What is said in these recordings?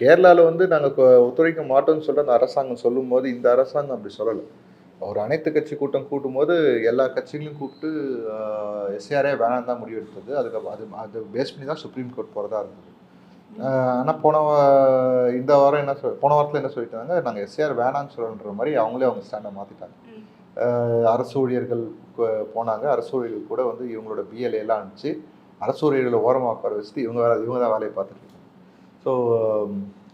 கேரளாவில் வந்து நாங்கள் ஒத்துழைக்க மாட்டோம்னு சொல்லிட்டு அந்த அரசாங்கம் சொல்லும்போது இந்த அரசாங்கம் அப்படி சொல்லலை. ஒரு அனைத்து கட்சி கூட்டம் கூட்டும்போது எல்லா கட்சிகளையும் கூப்பிட்டு எஸ்ஆரே வேணாம் தான் முடிவு எடுத்தது அதுக்கு அது அது பேஸ் பண்ணி தான் சுப்ரீம் கோர்ட் போகிறதா இருந்தது. ஆனால் போன இந்த வாரம் என்ன சொல் போன வாரத்தில் என்ன சொல்லிட்டாங்க? நாங்கள் எஸ்ஆர் வேணாம்னு சொல்லன்ற மாதிரி அவங்களே அவங்க ஸ்டாண்டை மாற்றிட்டாங்க. அரசு ஊழியர்கள் போனாங்க. அரசு ஊழியர்கள் கூட வந்து இவங்களோட பிஎல்ஏ எல்லாம் அனுப்பிச்சு அரசு ஊழியர்களை ஓரமாக உட்கார வச்சுட்டு இவங்க வேலை இவங்க தான் வேலையை பார்த்துட்டு ஸோ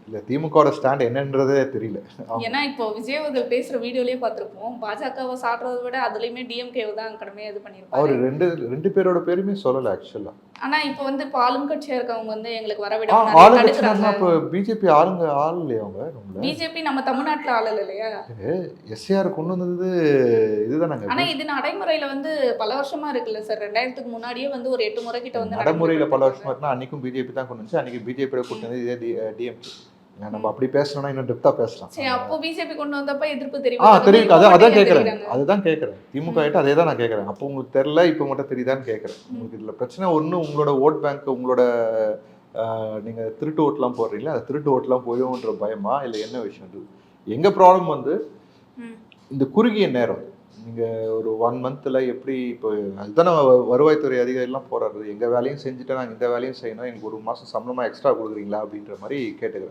இல்லை திமுகவோட ஸ்டாண்ட் என்னன்றதே தெரியல. ஏன்னா இப்போ விஜய் அவர்கள் பேசுற வீடியோலயே பார்த்திருப்போம். பாஜகவை சாட்டுறதை விட அதுலயுமே டிஎம்கே தான் கடமையா இது அவர் பண்ணியிருப்பாரு ரெண்டு ரெண்டு பேரோட பேருமே சொல்லலை ஆக்சுவலாக ஆனா இப்போ வந்து இப்போ ஆளும் கட்சியா இருக்கவங்க வந்து எங்களுக்கு வர விட ஆளுங்கட்சினா இப்போ பிஜேபி ஆளுங்க ஆள் இல்லையா அவங்க? பிஜேபி நம்ம தமிழ்நாட்டுல ஆளல் இல்லையா? எஸ்ஏஆர் கொண்டு வந்தது இதுதானங்க. ஆனா இது நடைமுறையில வந்து பல வருஷமா இருக்குல்ல சார். ரெண்டாயிரத்துக்கு முன்னாடியே வந்து ஒரு எட்டு முறை கிட்ட வந்து நடைமுறையில் பல. வருஷமா இருக்குன்னா அன்னைக்கும் பிஜேபி தான் கொண்டு வந்துச்சு. அன்னைக்கு பிஜேபியோட கூட்டு வந்து இதே டிஎம்கே நம்ம அப்படி பேசணும்னா இன்னும் டெப்தா பேசலாம். சரி அப்போ பிஜேபி கொண்டு வந்தப்ப எதிர்ப்பு ஆ தெரியும். தெரியும் அதான் அதான் கேட்குறேன் அதுதான் கேட்குறேன் திமுக ஆகிட்டு அதே தான் நான் கேட்குறேன் அப்போ உங்களுக்கு தெரில இப்போ மட்டும் தெரியுதான்னு கேட்குறேன் உங்களுக்கு இதில் பிரச்சனை ஒன்று உங்களோட ஓட் பேங்க் உங்களோட நீங்கள் திருட்டு ஓட்டுலாம் போடுறீங்களா அந்த திருட்டு ஓட்டுலாம் போயிடும்ன்ற பயமா? இல்லை என்ன விஷயம்? எங்கள் ப்ராப்ளம் வந்து. இந்த குறுகிய நேரம். நீங்கள் ஒரு ஒன் மந்த்தில் எப்படி இப்போ அதுதான் நம்ம வருவாய்த்துறை அதிகாரிலாம் போராடுறது எங்கள் வேலையும் செஞ்சுட்டு நாங்கள் இந்த வேலையும் செய்யணும். எனக்கு ஒரு மாதம் சம்பளமாக எக்ஸ்ட்ரா கொடுக்குறீங்களா? அப்படின்ற மாதிரி கேட்டுக்கிறேன்.